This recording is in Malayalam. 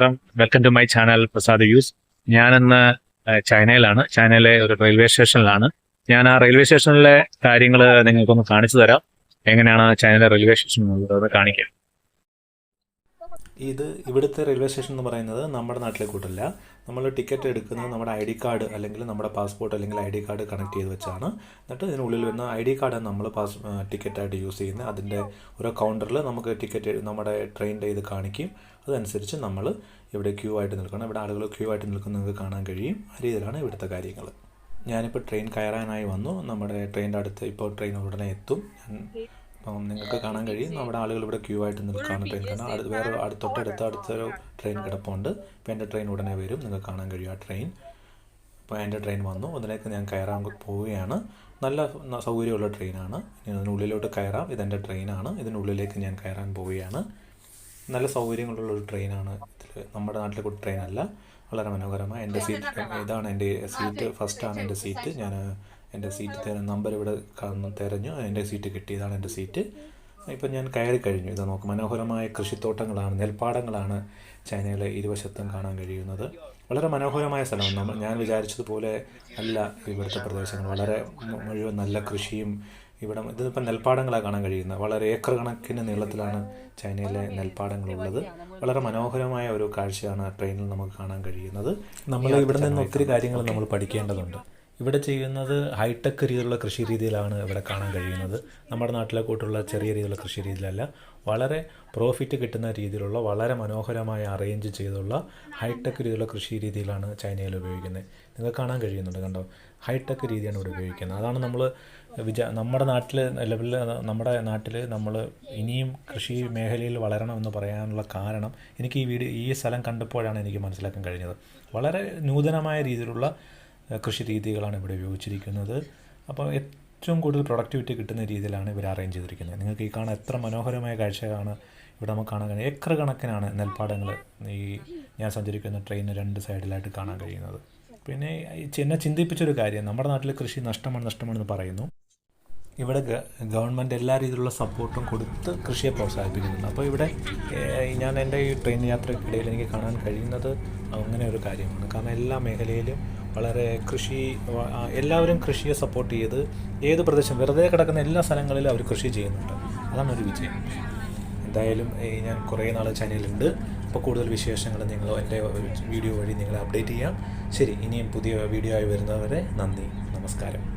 നമസ്കാരം. Welcome to my channel Prasad use ഞാനിന്ന് ചൈനയിലാണ്. ചൈനയിലെ ഒരു റെയിൽവേ സ്റ്റേഷനിലാണ് ഞാൻ ആ റെയിൽവേ സ്റ്റേഷനിലെ കാര്യങ്ങൾ നിങ്ങൾക്കൊന്ന് കാണിച്ചു തരാം. എങ്ങനെയാണ് ചൈനയിലെ റെയിൽവേ സ്റ്റേഷൻ എന്നുള്ളത് കാണിക്കാം. ഇത് ഇവിടുത്തെ റെയിൽവേ സ്റ്റേഷൻ എന്ന് പറയുന്നത് നമ്മുടെ നാട്ടിലെ കൂട്ടല്ല. നമ്മൾ ടിക്കറ്റ് എടുക്കുന്നത് നമ്മുടെ ഐ ഡി കാർഡ് അല്ലെങ്കിൽ നമ്മുടെ പാസ്പോർട്ട് അല്ലെങ്കിൽ ഐ ഡി കാർഡ് കണക്ട് ചെയ്ത് വെച്ചാണ്. എന്നിട്ട് ഇതിനുള്ളിൽ വരുന്ന ഐ ഡി കാർഡാണ് നമ്മൾ പാസ് ടിക്കറ്റായിട്ട് യൂസ് ചെയ്യുന്നത്. അതിന്റെ ഓരോ കൗണ്ടറിൽ നമുക്ക് ടിക്കറ്റ് നമ്മുടെ ട്രെയിനിന്റെ ഇത് കാണിക്കും. അതനുസരിച്ച് നമ്മൾ ഇവിടെ ക്യൂ ആയിട്ട് നിൽക്കണം. ഇവിടെ ആളുകൾ ക്യൂ ആയിട്ട് നിൽക്കുന്നത് നിങ്ങൾക്ക് കാണാൻ കഴിയും. ആ രീതിയിലാണ് ഇവിടുത്തെ കാര്യങ്ങൾ. ഞാനിപ്പോൾ ട്രെയിൻ കയറാനായി വന്നു. നമ്മുടെ ട്രെയിനിന്റെ അടുത്ത് ഇപ്പോൾ ട്രെയിൻ ഉടനെ എത്തും. ഞാൻ അപ്പം നിങ്ങൾക്ക് കാണാൻ കഴിയും. നമ്മുടെ ആളുകൾ ഇവിടെ ക്യൂ ആയിട്ട് നിൽക്കുകയാണ് ട്രെയിൻ കാരണം അടുത്ത് വേറെ അടുത്ത് തൊട്ടടുത്ത അടുത്തൊരു ട്രെയിൻ കിടപ്പുണ്ട്. ഇപ്പോൾ എന്റെ ട്രെയിൻ ഉടനെ വരും. നിങ്ങൾക്ക് കാണാൻ കഴിയും ആ ട്രെയിൻ അപ്പോൾ എന്റെ ട്രെയിൻ വന്നു. അതിലേക്ക് ഞാൻ കയറാൻ പോവുകയാണ്. നല്ല സൗകര്യമുള്ള ട്രെയിനാണ് ഇനി അതിനുള്ളിലോട്ട് കയറാം. ഇതെന്റെ ട്രെയിനാണ് ഇതിനുള്ളിലേക്ക് ഞാൻ കയറാൻ പോവുകയാണ്. നല്ല സൗകര്യങ്ങളുള്ള ഒരു ട്രെയിനാണ് ഇതിൽ. നമ്മുടെ നാട്ടിലെ കൂടി ട്രെയിനല്ല വളരെ മനോഹരമായ. എന്റെ സീറ്റ് ഇതാണ് എന്റെ സീറ്റ് ഫസ്റ്റാണ് എന്റെ സീറ്റ് ഞാൻ എന്റെ സീറ്റ് നമ്പർ ഇവിടെ കാണുന്നു തിരഞ്ഞു. എന്റെ സീറ്റ് കിട്ടിയതാണ് എന്റെ സീറ്റ്. ഇപ്പം ഞാൻ കയറി കഴിഞ്ഞു. ഇത് നോക്ക് മനോഹരമായ കൃഷിത്തോട്ടങ്ങളാണ് നെൽപ്പാടങ്ങളാണ് ചൈനയിലെ ഇരുവശത്തും കാണാൻ കഴിയുന്നത്. വളരെ മനോഹരമായ സ്ഥലമാണ്. നമ്മൾ ഞാൻ വിചാരിച്ചതുപോലെ അല്ല ഇവിടുത്തെ പ്രദേശങ്ങൾ. വളരെ മുഴുവൻ നല്ല കൃഷിയും ഇവിടെ ഇതിപ്പം നെൽപ്പാടങ്ങളാണ് കാണാൻ കഴിയുന്നത്. വളരെ ഏക്കർ കണക്കിന് നീളത്തിലാണ് ചൈനയിലെ നെൽപ്പാടങ്ങളുള്ളത്. വളരെ മനോഹരമായ ഒരു കാഴ്ചയാണ് ട്രെയിനിൽ നമുക്ക് കാണാൻ കഴിയുന്നത്. നമ്മൾ ഇവിടെ നിന്ന് ഒത്തിരി കാര്യങ്ങൾ നമ്മൾ പഠിക്കേണ്ടതുണ്ട്. ഇവിടെ ചെയ്യുന്നത് ഹൈടെക് രീതിയിലുള്ള കൃഷി രീതിയിലാണ് ഇവിടെ കാണാൻ കഴിയുന്നത്. നമ്മുടെ നാട്ടിലെ കൂട്ടുള്ള ചെറിയ രീതിയിലുള്ള കൃഷി രീതിയിലല്ല വളരെ പ്രോഫിറ്റ് കിട്ടുന്ന രീതിയിലുള്ള വളരെ മനോഹരമായി അറേഞ്ച് ചെയ്തുള്ള ഹൈടെക് രീതിയിലുള്ള കൃഷി രീതിയിലാണ് ചൈനയിൽ ഉപയോഗിക്കുന്നത്. നിങ്ങൾക്ക് കാണാൻ കഴിയുന്നുണ്ട് കണ്ടോ? ഹൈടെക് രീതിയാണ് ഇവിടെ ഉപയോഗിക്കുന്നത്. അതാണ് നമ്മൾ വിചാ നമ്മുടെ നാട്ടിൽ നിലവിൽ നമ്മുടെ നാട്ടിൽ നമ്മൾ ഇനിയും കൃഷി മേഖലയിൽ വളരണമെന്ന് പറയാനുള്ള കാരണം എനിക്ക് ഈ വീഡിയോ ഈ സ്ഥലം കണ്ടപ്പോഴാണ് എനിക്ക് മനസ്സിലാക്കാൻ കഴിഞ്ഞത്. വളരെ നൂതനമായ രീതിയിലുള്ള കൃഷി രീതികളാണ് ഇവിടെ ഉപയോഗിച്ചിരിക്കുന്നത്. അപ്പോൾ ഏറ്റവും കൂടുതൽ പ്രൊഡക്ടിവിറ്റി കിട്ടുന്ന രീതിയിലാണ് ഇവർ അറേഞ്ച് ചെയ്തിരിക്കുന്നത്. നിങ്ങൾക്ക് ഈ കാണാൻ എത്ര മനോഹരമായ കാഴ്ചയാണ് ഇവിടെ നമുക്ക് കാണാൻ കഴിയും ഏക്കർ കണക്കിനാണ് നെൽപ്പാടങ്ങൾ ഈ ഞാൻ സഞ്ചരിക്കുന്ന ട്രെയിൻ രണ്ട് സൈഡിലായിട്ട് കാണാൻ കഴിയുന്നത്. പിന്നെ എന്നെ ചിന്തിപ്പിച്ചൊരു കാര്യം നമ്മുടെ നാട്ടിൽ കൃഷി നഷ്ടമാണ് നഷ്ടമാണെന്ന് പറയുന്നു. ഇവിടെ ഗവൺമെന്റ് എല്ലാ രീതിയിലുള്ള സപ്പോർട്ടും കൊടുത്ത് കൃഷിയെ പ്രോത്സാഹിപ്പിക്കുന്നുണ്ട്. അപ്പോൾ ഇവിടെ ഞാൻ എന്റെ ഈ ട്രെയിൻ യാത്രയ്ക്കിടയിൽ എനിക്ക് കാണാൻ കഴിയുന്നത് അങ്ങനെ ഒരു കാര്യമാണ്. കാരണം എല്ലാ മേഖലയിലും വളരെ കൃഷി എല്ലാവരും കൃഷിയെ സപ്പോർട്ട് ചെയ്ത് ഏത് പ്രദേശം വെറുതെ കിടക്കുന്ന എല്ലാ സ്ഥലങ്ങളിലും അവർ കൃഷി ചെയ്യുന്നുണ്ട്. അതാണ് ഒരു വിജയം. എന്തായാലും ഞാൻ കുറേ നാൾ ചാനലുണ്ട് അപ്പോൾ കൂടുതൽ വിശേഷങ്ങൾ നിങ്ങൾ എന്റെ വീഡിയോ വഴി നിങ്ങളെ അപ്ഡേറ്റ് ചെയ്യാം. ശരി ഇനിയും പുതിയ വീഡിയോ ആയി വരുന്നവരെ നന്ദി. നമസ്കാരം.